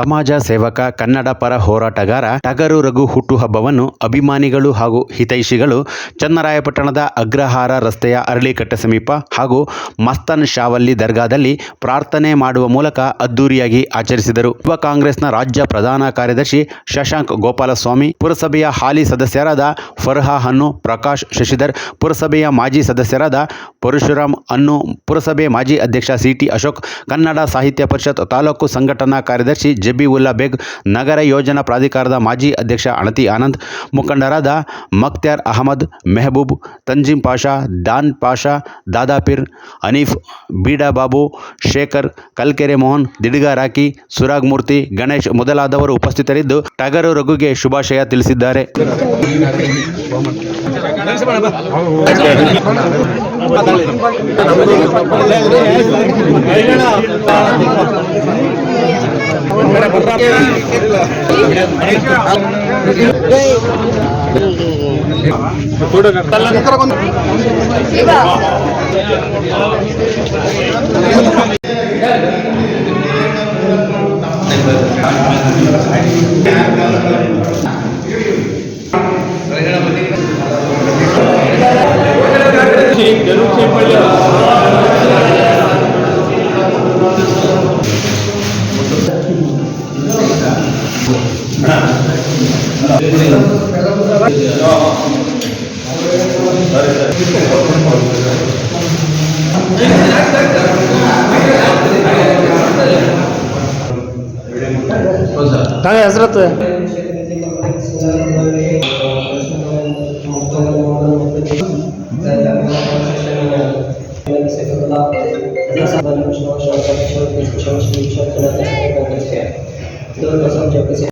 ಸಮಾಜ ಸೇವಕ, ಕನ್ನಡ ಪರ ಹೋರಾಟಗಾರ, ಟಗರು ರಘು ಹುಟ್ಟುಹಬ್ಬವನ್ನು ಅಭಿಮಾನಿಗಳು ಹಾಗೂ ಹಿತೈಷಿಗಳು ಚನ್ನರಾಯಪಟ್ಟಣದ ಅಗ್ರಹಾರ ರಸ್ತೆಯ ಅರಳಿಕಟ್ಟೆ ಸಮೀಪ ಹಾಗೂ ಮಸ್ತನ್ ಶಾವಲ್ಲಿ ದರ್ಗಾದಲ್ಲಿ ಪ್ರಾರ್ಥನೆ ಮಾಡುವ ಮೂಲಕ ಅದ್ದೂರಿಯಾಗಿ ಆಚರಿಸಿದರು. ಯುವ ಕಾಂಗ್ರೆಸ್ನ ರಾಜ್ಯ ಪ್ರಧಾನ ಕಾರ್ಯದರ್ಶಿ ಶಶಾಂಕ್ ಗೋಪಾಲಸ್ವಾಮಿ, ಪುರಸಭೆಯ ಹಾಲಿ ಸದಸ್ಯರಾದ ಫರ್ಹಾ ಹನ್ನು, ಪ್ರಕಾಶ್ ಶಶಿಧರ್, ಪುರಸಭೆಯ ಮಾಜಿ ಸದಸ್ಯರಾದ ಪರಶುರಾಮ್ ಅನ್ನು ಪುರಸಭೆ ಮಾಜಿ ಅಧ್ಯಕ್ಷ ಸಿಟಿ ಅಶೋಕ್, ಕನ್ನಡ ಸಾಹಿತ್ಯ ಪರಿಷತ್ ತಾಲೂಕು ಸಂಘಟನಾ ಕಾರ್ಯದರ್ಶಿ ಜಬೀವುಲ್ಲಾ ಬೇಗ್ ನಗರ ಯೋಜನಾ ಪ್ರಾಧಿಕಾರದ ಮಾಜಿ ಅಧ್ಯಕ್ಷ ಅಣತಿ ಆನಂದ್, ಮುಖಂಡರಾದ ಮಕ್ತ್ಯಾರ್ ಅಹಮದ್, ಮೆಹಬೂಬ್ ತಂಜೀಂ ಪಾಷಾ ದಾನ್ ಪಾಷಾ ದಾದಾಪೀರ್ ಅನೀಫ್ ಬೀಡಾ ಬಾಬು, ಶೇಖರ್, ಕಲ್ಕೆರೆ ಮೋಹನ್, ದಿಡ್ಗ ರಾಕಿ ಸುರಾಗ್ ಮೂರ್ತಿ, ಗಣೇಶ್ ಮೊದಲಾದವರು ಉಪಸ್ಥಿತರಿದ್ದು ಟಗರು ರಘುಗೆ ಶುಭಾಶಯ ತಿಳಿಸಿದ್ದಾರೆ. જરૂર છે நாங்கள் ஹசரத்து Thank you. దూరదర్శన్ చెప్పేసి